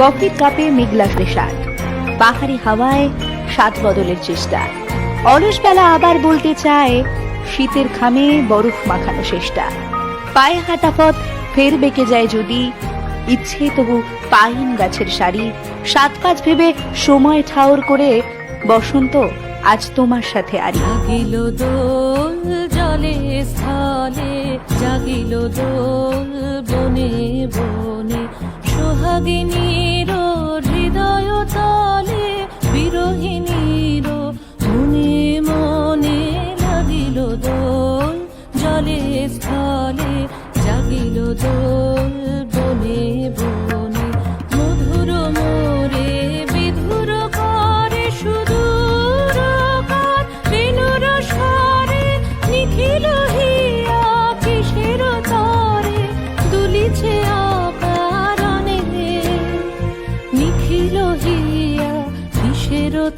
কফির কাপে মেঘলা স্বাদ পাহাড়ি হাওয়ায় স্বাদ বদলের চেষ্টা। অলস বেলা আবার বলতে চায়, শীতের খামে বরফ মাখানো চেষ্টা পায়ে হাঁটা পথ ফের বেঁকে যায় যদি, ইচ্ছে তবু পাইন গাছের শাড়ি সাত পাঁচ ভেবে সময় ঠাউর করে, বসন্ত, আজ তোমার সাথে আরি। জাগিল দোল জলে স্থলে, জাগিল দোল বনে বনে। 交给你。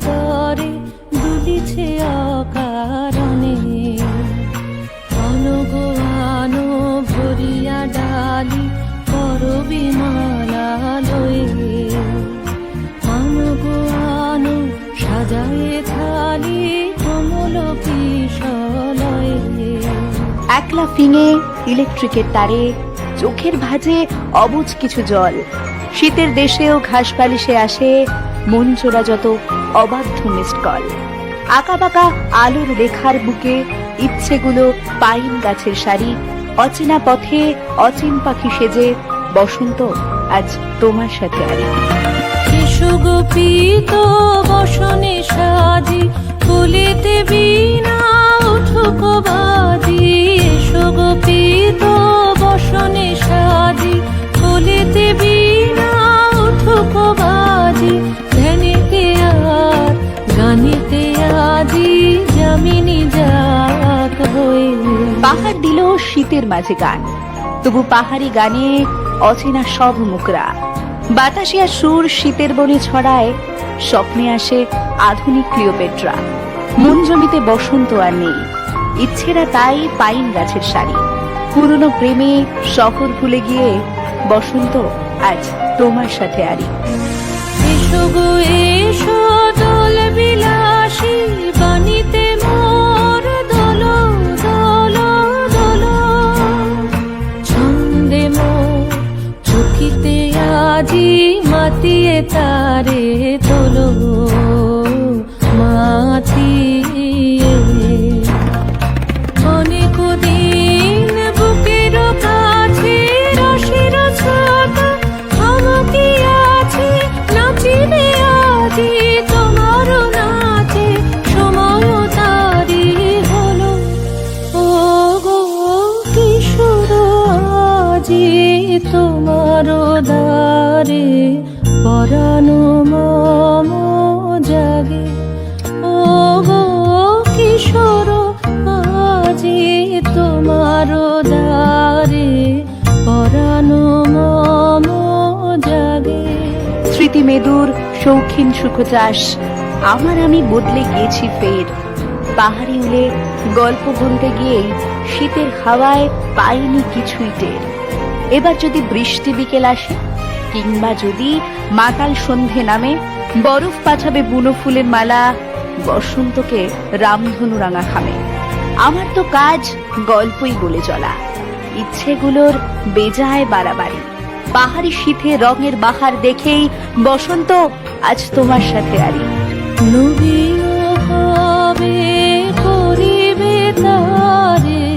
তরে দুলিছে আকারণে অনুগানো ভরিয়া ডালি করবি মালা লয়ে অনুগানো সাজায়ে থালি কমল কিশলয়ে। একলা ফিঙে ইলেকট্রিকের তারে চোখের ভাঁজে অবুজ কিছু জল। শীতের দেশেও ঘাস পালিশে আসে মন চোরা যত অবাধ্য মিসড কল আঁকা বাঁকা আলোর রেখার বুকে ইচ্ছেগুলো পাইন গাছের শাড়ি অচেনা পথে অচিন পাখি সেজে, বসন্ত, আজ তোমার সাথে আরি। সুগোপিত বসনে সাজি, ফুলিতে বিনা শীতের মাঝে গান। তবু পাহাড়ি গানে অচেনা সব মুকরা বাতাসিয়া সুর শীতের বনে ছড়ায়, স্বপ্নে আসে আধুনিক ক্লিওপেট্রা। মন জমিতে বসন্ত আর নেই। ইচ্ছেরা তাই পাইন গাছের শাড়ি পুরনো প্রেমে শহর ভুলে গিয়ে বসন্ত আজ তোমার সাথে আরি। তারে তোলো। পরানো মম জাগে। ও গো কিশোর, আজি তোমার দ্বারে পরানো মম জাগে। স্মৃতি মেদুর, শৌখিন সুখচাষ আমার আমি বদলে গিয়েছি ফের। পাহাড়ি উলে গল্প বলতে গিয়েই শীতের হাওয়ায় পাইনি কিছুই টের। এবার যদি বৃষ্টি বিকেল আসে কিংবা যদি মাতাল সন্ধে নামে বরফ পাছাবে বুনো ফুলের মালা, বসন্তকে রামধনু রাঙা খামে আমার তো কাজ গল্পই বলে চলা। ইচ্ছেগুলোর বেজায় বাড়াবাড়ি। পাহাড়ি শীতে রঙের বাহার দেখেই বসন্ত আজ তোমার সাথে আরি। নবীও হবে করিবে তারে